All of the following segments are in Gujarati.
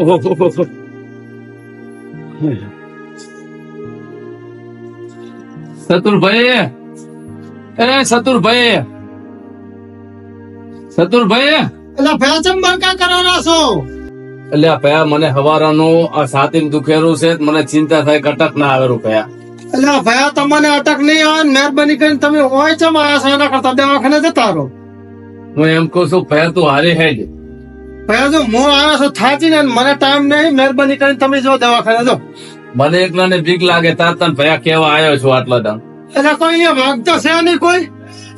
ઓહો સતુરભાઈ. એ સતુરભાઈ. સતુરભાઈ. એટલે ફેચમ બંકા કરવાના છો? એટલે ભયા મને હવારાનું આ છાતી દુખેલું છે મને ચિંતા થાય કટક ના આવે રૂપિયા. એટલે ભયા તમને અટક નહીં આવે મહેરબાની કરીને તમે હોય ચમ આયા છો એના કરતા દવાખાને જતા રહો. હું એમ કહું છું ભયા તું હારી હે ભયા જો હું આવ્યો છું થાચી ને મને ટાઈમ નહીં મહેરબાની કરીને તમે જો દવાખાને જો. મને એકલા ને બીક લાગે તાર તને ભયા કેવા આવ્યો છો આટલા દામ? એટલે કોઈ અહીંયા ભાગતા છે નહીં કોઈ?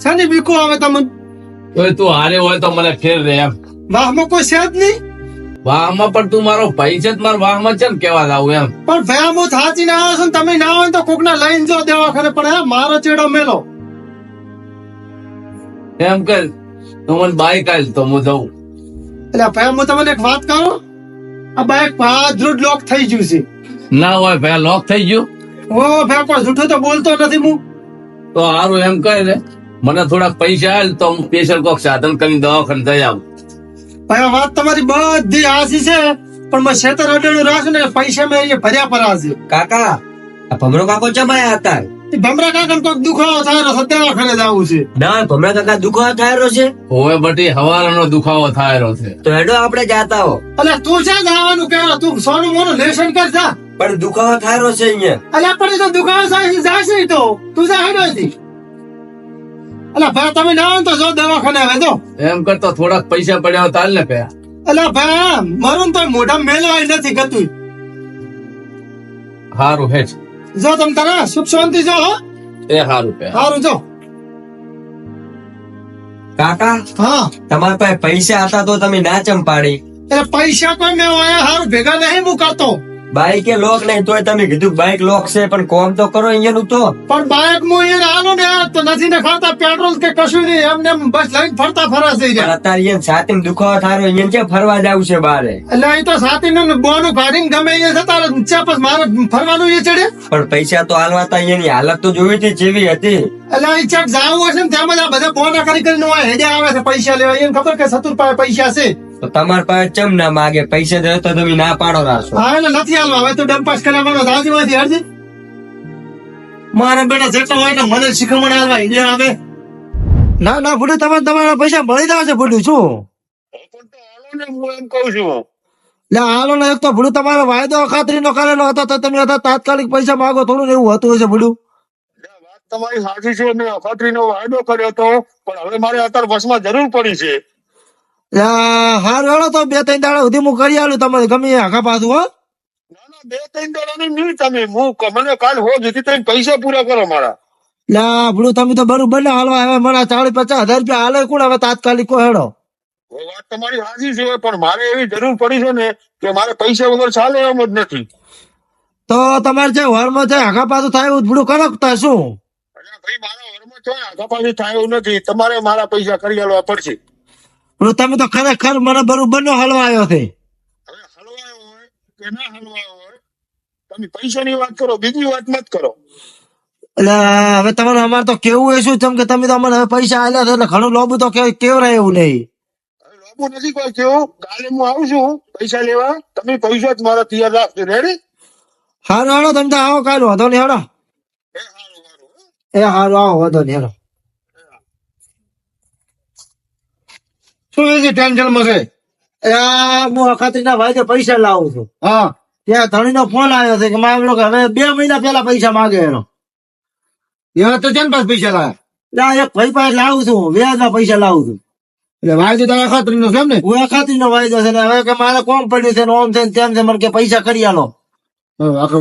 શાની બીકો આવે તમને તો તું હારે હોય તો મને ફેર દે એમ. વાહમાં કોઈ છે જ નહીં? વાહમાં પણ તું મારો ભાઈ છે મારા વાહમાં છે ને કેવા લાવું એમ. પણ ભયા હું થાચી ને આવ્યો છું તમે ના હોય તો કોક ના લઈને જો દવાખાને પણ મારો ચેડો મેલો. એમ કે તું મને બાઈક આલ તો હું જઉં. એટલે ભાઈ હું તમને એક વાત કહું? આ બાઈક પાદરૂડ લોક થઈ ગયું છે. ના હોય ભાઈ લોક થઈ ગયું? ઓ ભાઈ કોઈ જૂઠું તો બોલતો નથી હું. તો હારું એમ કહે ને મને થોડાક પૈસા આવે તો હું સ્પેશિયલ કોક સાધન કરીને દવાખાને જઈ આવું. ભાઈ આ વાત તમારી બધી હાસી છે પણ મેં શેતર અડેલું રાખ્યું ને પૈસા મેં અહીંયા ભર્યા પરા છે. કાકા ભમરો કાકો જમાયા હતા. ભમરા કાકા કોઈક દુખાવો થાય તો દવાખાને જવું છે. ના ભમરા કાકા દુખાવા થયેલો છે? હોવે બટી હવારનો દુખાવો થાયેલો છે. તો હેડો આપણે જાતા હો. એટલે તું ક્યાં જવાનું કહેવા તું સોનું મોનું લેશન કર જા. પણ દુખાવો થયેલો છે અહીંયા. એટલે પણ તો દુખાવો થાય જાશે તો. તું જા હેડો હતી એટલે ભાઈ તમે ના તો જો દવાખાને આવે તો એમ કરતો થોડાક પૈસા પડ્યા તાલ ને ભયા એટલે ભાઈ મારું તો મોઢા મેલવાય નથી ગતું. હારું હેજ. જો તમ તારા સુખ શાંતિ જો હો. એ હારું ભયા સારું જો. કાકા હા. તમારા પાસે પૈસા હતા તો તમે ના ચમ પાડી એટલે પૈસા કોઈ મેં વાયા હારું ભેગા નહીં હું કરતો. બાઈકે લોક નહીં તોય તમે કીધું બાઈક લોક છે પણ કોમ તો કરો અહીંયાનું તો. પણ બાઈક હું એને આનો ને તો નથી ને ખાતા પેટ્રોલ કે કશું નહીં એમને એમ બસ લઈને ફરતા ફરા થઈ જાય અત્યારે અહીંયા છાતી દુખાવો થારો અહીંયા ક્યાં ફરવા જવું છે બારે? એટલે અહીં તો છાતી ને બોનું કાઢીને ગમે અહીંયા છે તારે ચા મારે ફરવાનું એ ચડે? પણ પૈસા તો હાલવા તા અહીંયાની હાલત તો જોવી હતી જેવી હતી. એટલે અહીં ચેક જાવું હશે ને ત્યાં જ આ બધા બોના કરી કરીને હોય હેડે આવે છે પૈસા લેવા એને ખબર કે સતુર પાસે પૈસા છે. તો તમારા પાસે ચમ ના માગે પૈસા દે તો તમે ના પાડો રાશો. હા એટલે નથી હાલવા. હવે તું ડંપાસ માંડો દાદી માંથી હરજી મારા બેટા જેટલો હોય ને મને શીખમણ હાલવા હિડે આવે ના ના ભૂડું તમે તમારા પૈસા મળી દેવા છે ભૂડું શું? હું એમ કઉ છું લે હાલો ને એક તો ભૂડું તમારો વાયદો ખાતરી નો કરેલો હતો તો તમે તાત્કાલિક પૈસા માંગો થોડું ને એવું હતું હશે ભૂડું. વાત તમારી સાચી છે. મેં અખાત્રીનો વાયદો કર્યો હતો પણ હવે મારે અત્યારે વસમાં જરૂર પડી છે. હાર વેળો તો બે ત્રણ દાડા સુધી હું કરી આલું તમારે ગમે આખા પાછું હો. ના ના બે ત્રણ દાડાની નહીં તમે હું ક- મને કાલ હો જેથી તમે પૈસા પૂરા કરો મારા. લા આપણું તમે તો બરોબર ને હાલવા હવે મારા ચાળી પચાસ હજાર રૂપિયા હાલે કોણ હવે તાત્કાલિક કો હેડો? વાત તમારી સાચી છે પણ મારે એવી જરૂર પડી છે ને કે મારે પૈસા વગર ચાલે એમ જ નથી. તો તમારે જે વરમાં જે આખા પાછું થાય એવું ભૂડું કરો તા શું? ભાઈ મારા ઘરમાં છો પાછું થાય એવું નથી. તમારે મારા પૈસા કરી આલવા પડશે. ભૂડું તમે તો ખરેખર મને બરોબર નો હલવા આવ્યો છે. હવે હલવાયો હોય કે ના હલવાયો હોય તમે પૈસાની વાત કરો બીજી વાત મત કરો. એટલે હવે તમારે અમારે તો કેવું હોય શું? કે તમે તો અમારે હવે પૈસા આલ્યા છે એટલે ઘણું લોબુ તો કેવરાય એવું નહીં. લોબો નથી કોઈ કેવું. કાલે હું આવું છું પૈસા લેવા. તમે પૈસા જ મારા તૈયાર રાખજો. રેડી હારો હાલો તમે તો આવો કાલ વાંધો નહીં હારો એ એ હારું આવો વાંધો નહીં હેડો શું એ ટેન્શનમાં છે? હું અખાત્રી ના ભાઈ પૈસા લાવું છું. હા. ત્યાં ધણી નો ફોન આવ્યો છે કે મારે કે હવે બે મહિના પેલા પૈસા માંગે એનો. એવા તો છે ને પાસ પૈસા ના એક ભાઈ પાસે લાવું છું વ્યાજ ના પૈસા લાવું છું. એટલે વાયદો તારા ખાતરી નો કેમ ને? હું અખાત્રી નો વાયદો છે ને હવે કે મારે કોમ પડ્યું છે ઓમ છે ને તેમ છે મને કે પૈસા કરી આલો.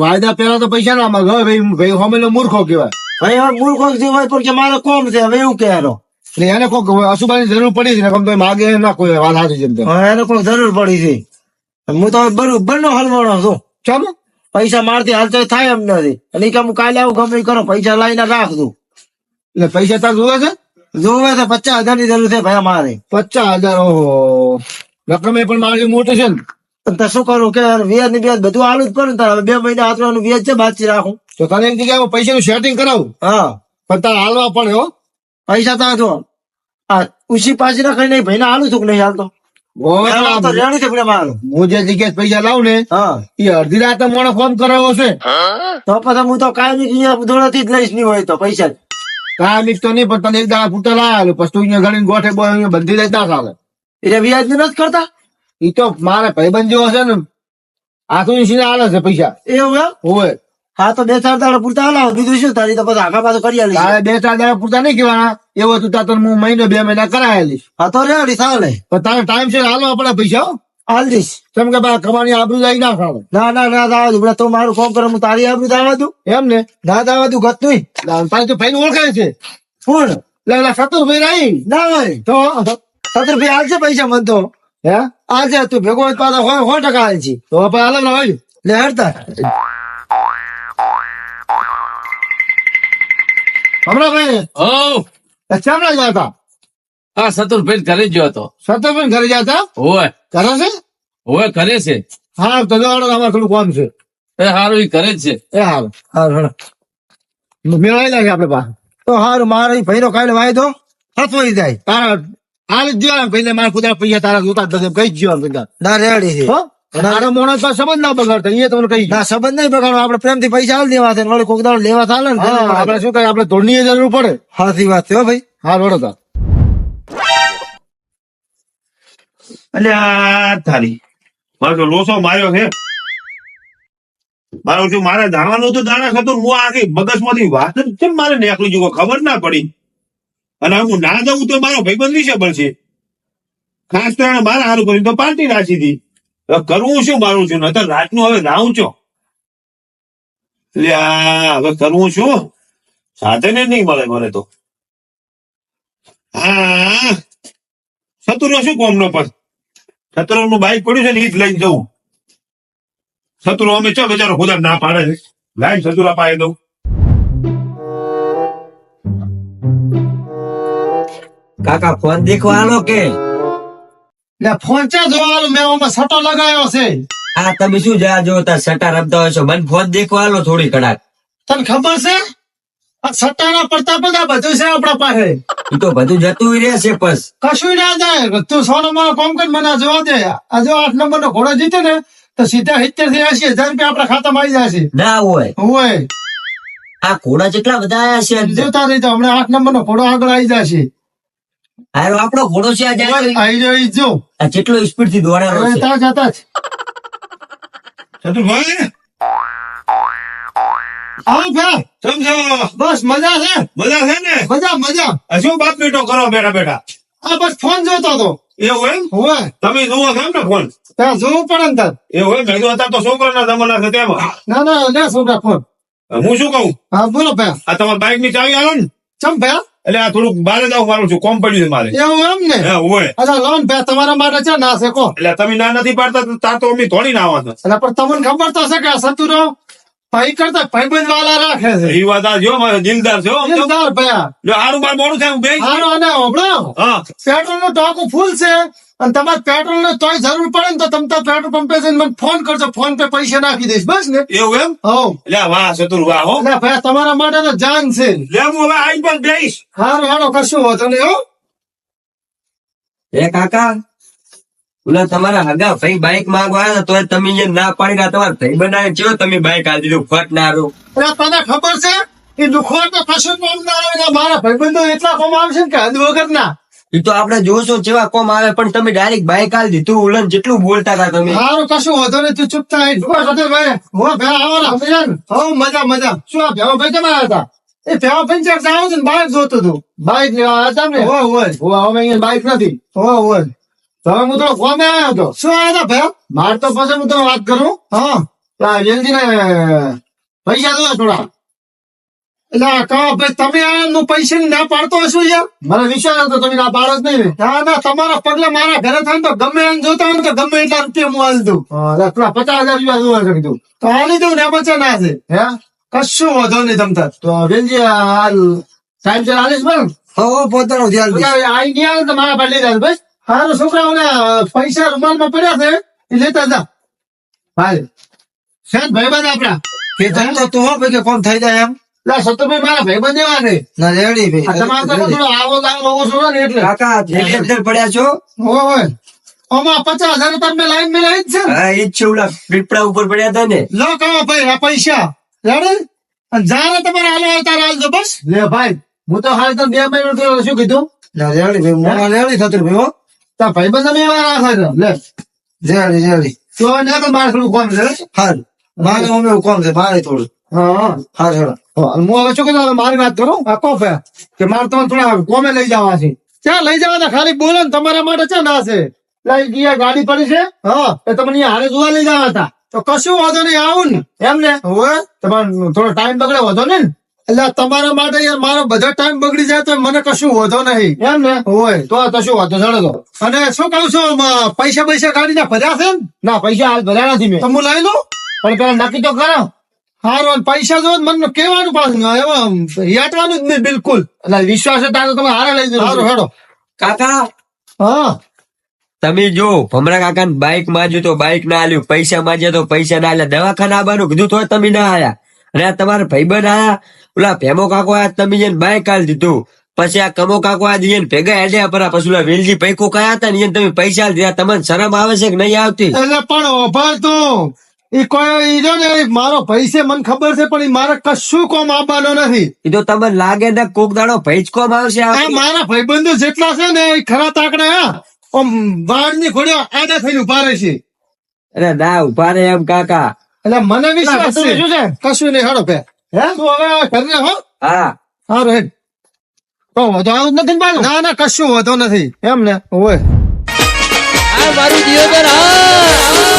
વાયદા પેલા તો પૈસા ના માંગે. ભાઈ ભાઈ હોમેલો મૂર્ખો કેવાય ભાઈ હવે મૂર્ખો હોય પણ કે મારે કોમ છે હવે એવું કહેવાનો એને કોઈ અશુભાની જરૂર પડી છે ને માગે ના કોઈ વાત સાચી છે એને કોઈ જરૂર પડી છે. હું તો બરોબર નો હલવાનો છું. ચાલો. પૈસા મારતી હાલતો થાય એમ નથી. અને કામ કાલે આવું ગમે કરો પૈસા લાવીને રાખશું એટલે પૈસા તાર જોવે છે? જોવે છે પચાસ હજારની જરૂર છે ભાઈ મારે પચાસ હજાર ઓહો. રકમ એ પણ મારી મોટી છે ને. તો શું કરું કે વ્યાજની વ્યાજ બધું આલું જ કરું હવે બે મહિના હાથવાનું વ્યાજ છે બાકી રાખું. તો તને એક જગ્યાએ પૈસા નું સેટિંગ કરાવું? હા. પણ તારે હાલવા પડે હો. પૈસા તો જો. આ ઉસી પાછી ના કરીને ભાઈ હાલું છું કે નહીં હાલતો તો હું જે જગ્યાએ પૈસા લાવું ને એ અડધી રાતે મને ફોન કરાવો છે. તો પછી હું તો કાયમી અહીંયા ધોળાથી જ લઈશ નહીં હોય તો પૈસા. કાયમિક તો નહીં પણ તને એક દાડા પૂરતા લાવેલું પછી તું અહીંયા ગણી ગોઠે બોય અહીંયા બંધી ના ચાલે. એટલે વ્યાજ નથી કરતા? એ તો મારે ભાઈબંધ જેવો છે ને ઈસીને આલે છે પૈસા. એવું હોય. હા તો બે ચાર દાડા પૂરતા હલાવો બીજું શું? તારી તો પછી આગા પાછું કરી આલી બે ચાર દાડા પૂરતા નહીં કેવાના એવું તું તાર હું મહિનો બે મહિના કરાયેલીશ હા તો રેડી ચાલે. પણ તારે ટાઈમ છે હાલો આપણે પૈસા હાલ દઈશ કેમ કે બા કમાણી આબરૂ જાય ના ચાલે ના ના ના દાવા દઉં તો મારું ફોન કરે હું તારી આબરૂ દાવા દઉં. એમ ને? ના દાવા દઉં ગત તારે તો ભાઈ ઓળખાય છે. કોણ? એટલે સત્તર સતુરભાઈ રહી ના હોય. તો? સત્તર રૂપિયા હાલશે પૈસા મને તો. હે? આજે તું ભેગો હોય પાછા સો ટકા હાલ છે તો આપણે હાલો ને હોય લે હડતા હમણાં ભાઈ ઓ ચામડા ગયા હતા? આ સતુરભાઈ ઘરે ગયો હતો. સતુરભાઈ ઘરે ગયા હતા? હોય કરે છે? હોય કરે છે. હા તો અમારે થોડું કામ છે. એ હારું એ કરે જ છે. એ હારું. હારું મેળાઈ લાગે આપડે પાસે. તો હારું મારે ઈ ભઈનો કાલે વાયદો થતો જાય. તારા હાલ જ જ્યો ભાઈ મારા ખુદા પૈસા તારા જોતા કઈ જ જ્યો ના રેડી છે. હો તારા સંબંધ ના બગાડતા એ તમને કઈ ના સંબંધ નહીં બગાડો આપણે પ્રેમથી પૈસા હાલ દેવા છે વળી કોક દાડો લેવા ચાલે ને આપડે શું કઈ આપડે ધોળની જરૂર પડે. હાથી વાત છે હો ભાઈ. હા વડો તાર. અલ્યા તારી. મારો તો લોસો માર્યો છે. મારો જો મારે જાણવાનું હતું દાણા થતું હું આખી મગજમાંથી વાત કેમ મારે નીકળી જુઓ? ખબર ના પડી. અને હું ના જવું તો મારો ભાઈબંધ વિશે છે. ખાસ તો એને મારે સારું કર્યું તો પાર્ટી રાખી હતી. કરવું શું મારું છું? નતર રાતનું હવે રાહું છો. લ્યા, હવે કરવું શું? સાધન નહીં મળે મને તો. હા સતુરો શું કોમ નો પર સતુરો નું બાઈક પડ્યું છે ને ઈ જ લઈને જવું. સતુરો અમે ચો બચારો ખુદા ના પાડે છે. લાઈન સતુરા પાડે દઉં. કાકા, ફોન દેખવાનો કે? એટલે ફોન ચા જોવાનું મેં ઓમાં સટો લગાવ્યો છે. આ તમે શું જા જોતા સટા રમતા હોય છો? મને ફોન દેખવા આલો થોડી કડાક તને ખબર છે? આ સટ્ટાના પડતા પડતા બધું છે આપણા પાસે. ઈ તો બધું જતું રહેશે બસ. કશું ના જાય. તું સોનો મારો કોમ કર મને જોવા દે. આ જો આઠ નંબર નો ઘોડો જીતે ને તો સીધા સિત્તેરથી એસી હજાર રૂપિયા આપણા ખાતામાં આવી જશે ના હોય. હોય. આ ઘોડા જેટલા બધા આવ્યા છે જોતા રહી તો હમણાં આઠ નંબર નો ઘોડો આગળ આવી જશે હારો આપણો ઘોડો છે આ જાય આવી ઈ જો આ જેટલો સ્પીડથી હવે છે. તા જતા જ. સતુરભાઈ આવો ભાઈ સમજો બસ મજા છે. મજા છે ને? મજા મજા. શું બાપ બેટો કરો બેઠા બેઠા? આ બસ ફોન જોતો તો એવું એમ? હોય. તમે જોવો છો ને ફોન? ત્યાં જોવું પડે ને તાર. એવું એમ? મેં હતા તો છોકરાના જમાના છે તેમાં. ના ના ના છોકરા ફોન. હું શું કહું? હા બોલો ભાઈ આ તમારા બાઈકની ચાવી આવે ને? ચમ ભાઈ એટલે આ થોડુંક બારે જાવ મારું છું કોમ પડ્યું છે મારે. એવું એમ ને? હે હોય અચ્છા લોન ભાઈ તમારા માટે છે ના છે કો એટલે તમે ના નથી પાડતા તાર તો અમે થોડી ના આવવાના. એટલે પણ તમને ખબર તો છે કે સતુરો ભાઈ કરતા ભાઈબંધ વાલા રાખે છે. એ વાત આ જો મારો દિલદાર છે. દિલદાર ભયા. જો હારું બાર મોડું થાય હું બે હારો અને હમણાં હા. પેટ્રોલનું ટાંકું ફૂલ છે. અને તમારે પેટ્રોલ ને તોય જરૂર પડે ને તો તમે તાર પેટ્રોલ પંપે જઈને મને ફોન કરજો. ફોન પે પૈસા નાખી દઈશ. બસ ને? એવું એમ? હો. લે વાહ ચતુર વાહ હો. એટલે ભાઈ તમારા માટે તો જાન છે. લે હું હવે આઈ પણ જઈશ. હારો હારો કશું હોતો ને હો. એ કાકા ઓલા તમારા હગા ભાઈ બાઈક માંગવા આવ્યા તોય તમે જે ના પાડી રહ્યા તમારા ભાઈ બનાવે ચેવો તમે બાઈક આ દીધું ફટ ના રો તને ખબર છે કે દુખો તો કશું કોમ ના આવે ને મારા ભાઈબંધો એટલા કોમ આવશે ને કે હદ વગર ના એ તો આપણે જોશો જેવા કોમ આવે પણ તમે ડાયરેક્ટ બાઈક આલ દીધું ઉલન જેટલું બોલતા હતા તમે. સારું કશું હોતો ને તું ચૂપ થાય. સાથે ભાઈ હું ભેળા હો મજા મજા. શું આ ભેવા ભાઈ કેમ આવ્યા હતા? એ ભેવા પંચર જાવ છે બાઈક જોતું હતું. બાઈક લેવા આવ્યા હતા ને હોય હોય. હોય હવે અહીંયા બાઇક નથી. હોય હોય. તમે હું તો કોમે આવ્યો હતો. શું આવ્યા હતા ભેવા માર તો પછી હું તમને વાત કરું. હા. જલ્દી વેલજી ને પૈસા દો થોડા. એટલે કહો ભાઈ તમે આ પૈસા ના પાડતો હશો યાર મને વિશ્વાસ હતો તમે ના પાડો જ નહીં ને. ના ના તમારા પગલા મારા ઘરે થાય તો ગમે એમ જોતા હોય તો ગમે એટલા રૂપિયા હું હાલ દઉં. પેલા પચાસ હજાર રૂપિયા જોવા છે દઉં તો હાલી દઉં ને બચા ના છે. હે? કશું વધો નહીં તમતા તો વેલજી હાલ ટાઈમ છે હાલીશ બરાબર હો પોતાનો ધ્યાન આઈ ગયા આવે તો મારા પાસે લઈ જાય બસ. હારું છોકરાઓને પૈસા રૂમાલમાં પડ્યા છે એ લેતા જા. ભાઈ છે ભાઈ ભાઈબંધ આપડા કે તો તું હો ભાઈ કે કોણ થઈ જાય એમ. લા સતુભાઈ મારા ભાઈબંધ એવા ના રેડી આ તમારે તો ભાઈ થોડો આવો લાવો ને એટલે. કાકા પડ્યા છો? હોય હોય આમાં પચાસ હજાર તમે લાઈન મેં લાવી જ છે હા એ જ છે ઓલા પીપળા ઉપર પડ્યા હતા ને. લો કહો ભાઈ આ પૈસા. રેડી? અને જાણે તમારે હાલો આવતા હાલજો બસ. લે ભાઈ હું તો હાલ તો બે મહિના શું કીધું? રેડી ભાઈ મોણા રેડી થતું ભાઈ હો. તા ભાઈ બધા મેં એવા રાખે છે. લે. રેડી રેડી તો ને તો મારે થોડું કોમ છે. હાલ. મારે અમે કોમ છે મારે થોડું. હા હા. ચલો હું હવે શું કીધું? મારી વાત કરું? આ કોફે કે મારે તમને થોડા કોમે લઈ જવા છે. ક્યાં લઈ જવા ખાલી બોલો ને, તમારા માટે છે ના છે. ગાડી પડી છે. હા, એ તમને હારે જોવા લઈ જવા હતા. તો કશું વાંધો નહીં, આવું ને. એમ ને? હવે તમારે થોડો ટાઈમ બગડે, વધો ને? એટલે તમારા માટે યાર મારો બધા ટાઈમ બગડી જાય તો મને કશું વધો નહીં. એમ ને? હોય, તો તો શું વાંધો ચડે તો. અને શું કહું છું પૈસા પૈસા કાઢીને ભર્યા છે ને? ના, પૈસા હાલ ભર્યા નથી મેં. તો હું લઈ લઉં? પણ પેલા નક્કી તો કરો. હારું પૈસા જો મને કેવાનું પાછું એમાં યાટવાનું જ નહીં બિલકુલ. એટલે વિશ્વાસ તારો તમે હારે લઈ હારું હેડો કાકા? હા. તમે જો ભમરા કાકા બાઇક માંગ્યું તો બાઇક ના આલ્યું પૈસા માંગ્યા તો પૈસા ના આલ્યા. દવાખાના આવવાનું કીધું તો તમે ના આયા. અને આ તમારા ભાઈબંધ આયા. ઓલા ભેમો કાકો આયા તમે જેને બાઇક આલ દીધું. પછી આ કમો કાકો આ જઈને ભેગા હેડ્યા પરા પછી ઓલા વેલજી પૈકો કયા હતા ને તમે પૈસા દીધા. તમને શરમ આવે છે કે નહીં આવતી? એટલે પણ ઓભાર તો. ઈ કોઈ ઈ જો ને મારો ભાઈ છે મને ખબર છે પણ મારે કશું કોમ આપવાનો નથી. ઈ તો તમને લાગે ને કોક દાડો ભાઈ જ કોમ આવશે મારા ભાઈબંધો જેટલા છે ને એ ખરા તાકડા ઓમ વાળની ખોડ્યો આડા થઈને ઊભા રહે છે. અરે ના ઊભા રહે એમ કાકા. એટલે મને વિશ્વાસ છે. કશું નહીં હડો પે હે? તું હવે ઘરે હો હા. હા રે તો વધો આવું જ નથી ને ના ના કશું વધો નથી. એમ ને હોય આ મારું દિયોદર હા.